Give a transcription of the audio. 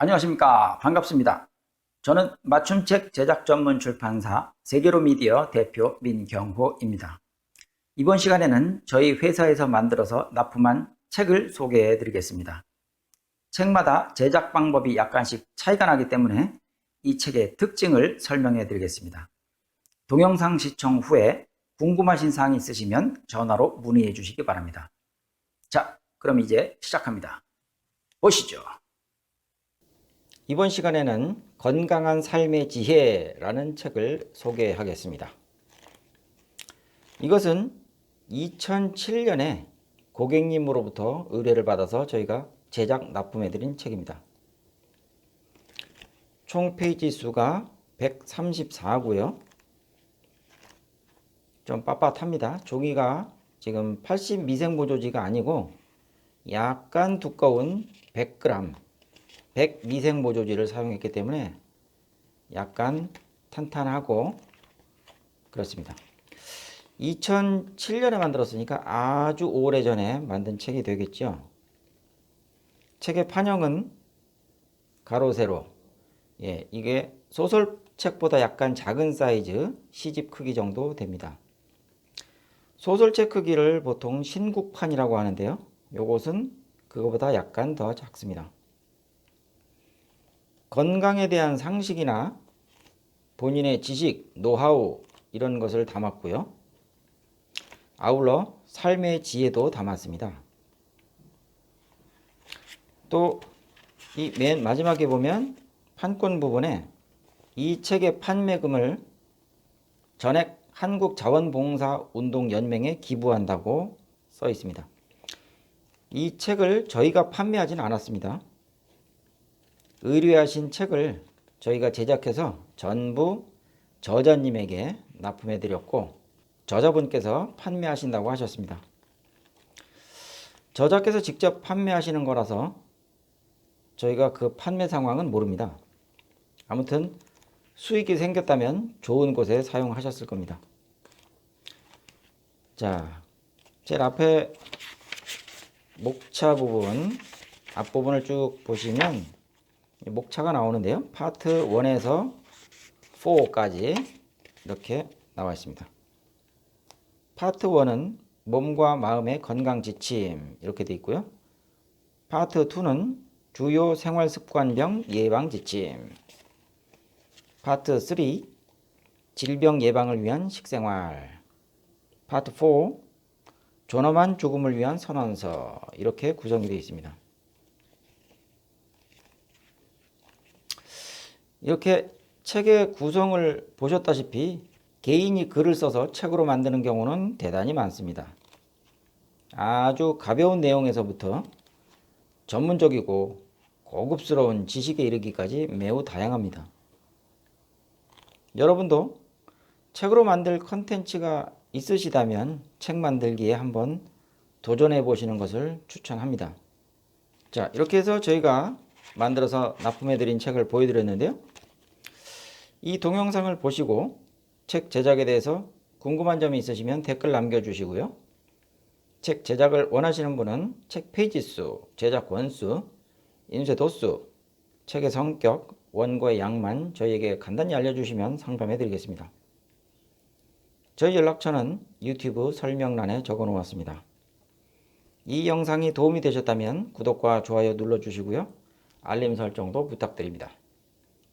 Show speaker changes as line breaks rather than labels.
안녕하십니까. 반갑습니다. 저는 맞춤책 제작 전문 출판사 세계로 미디어 대표 민경호입니다. 이번 시간에는 저희 회사에서 만들어서 납품한 책을 소개해 드리겠습니다. 책마다 제작 방법이 약간씩 차이가 나기 때문에 이 책의 특징을 설명해 드리겠습니다. 동영상 시청 후에 궁금하신 사항이 있으시면 전화로 문의해 주시기 바랍니다. 자, 그럼 이제 시작합니다. 보시죠. 이번 시간에는 건강한 삶의 지혜라는 책을 소개하겠습니다. 이것은 2007년에 고객님으로부터 의뢰를 받아서 저희가 제작 납품해드린 책입니다. 총 페이지 수가 134고요. 좀 빳빳합니다. 종이가 지금 80 미생보조지가 아니고 약간 두꺼운 100g 100 미생 보조지를 사용했기 때문에 약간 탄탄하고 그렇습니다. 2007년에 만들었으니까 아주 오래전에 만든 책이 되겠죠. 책의 판형은 가로 세로 예, 이게 소설책보다 약간 작은 사이즈 시집 크기 정도 됩니다. 소설책 크기를 보통 신국판이라고 하는데요. 요것은 그거보다 약간 더 작습니다. 건강에 대한 상식이나 본인의 지식, 노하우 이런 것을 담았고요. 아울러 삶의 지혜도 담았습니다. 또 이 맨 마지막에 보면 판권 부분에 이 책의 판매금을 전액 한국자원봉사운동연맹에 기부한다고 써 있습니다. 이 책을 저희가 판매하지는 않았습니다. 의뢰하신 책을 저희가 제작해서 전부 저자님에게 납품해 드렸고 저자분께서 판매하신다고 하셨습니다. 저자께서 직접 판매하시는 거라서 저희가 그 판매 상황은 모릅니다. 아무튼 수익이 생겼다면 좋은 곳에 사용하셨을 겁니다. 자, 제일 앞에 목차 부분 앞부분을 쭉 보시면 목차가 나오는데요. 파트 1에서 4까지 이렇게 나와 있습니다. 파트 1은 몸과 마음의 건강 지침 이렇게 되어 있고요. 파트 2는 주요 생활 습관병 예방 지침. 파트 3 질병 예방을 위한 식생활. 파트 4 존엄한 죽음을 위한 선언서 이렇게 구성이 되어 있습니다. 이렇게 책의 구성을 보셨다시피 개인이 글을 써서 책으로 만드는 경우는 대단히 많습니다. 아주 가벼운 내용에서부터 전문적이고 고급스러운 지식에 이르기까지 매우 다양합니다. 여러분도 책으로 만들 컨텐츠가 있으시다면 책 만들기에 한번 도전해 보시는 것을 추천합니다. 자, 이렇게 해서 저희가 만들어서 납품해 드린 책을 보여드렸는데요. 이 동영상을 보시고 책 제작에 대해서 궁금한 점이 있으시면 댓글 남겨주시고요. 책 제작을 원하시는 분은 책 페이지 수, 제작 원수, 인쇄 도수, 책의 성격, 원고의 양만 저희에게 간단히 알려주시면 상담해 드리겠습니다. 저희 연락처는 유튜브 설명란에 적어 놓았습니다. 이 영상이 도움이 되셨다면 구독과 좋아요 눌러주시고요. 알림 설정도 부탁드립니다.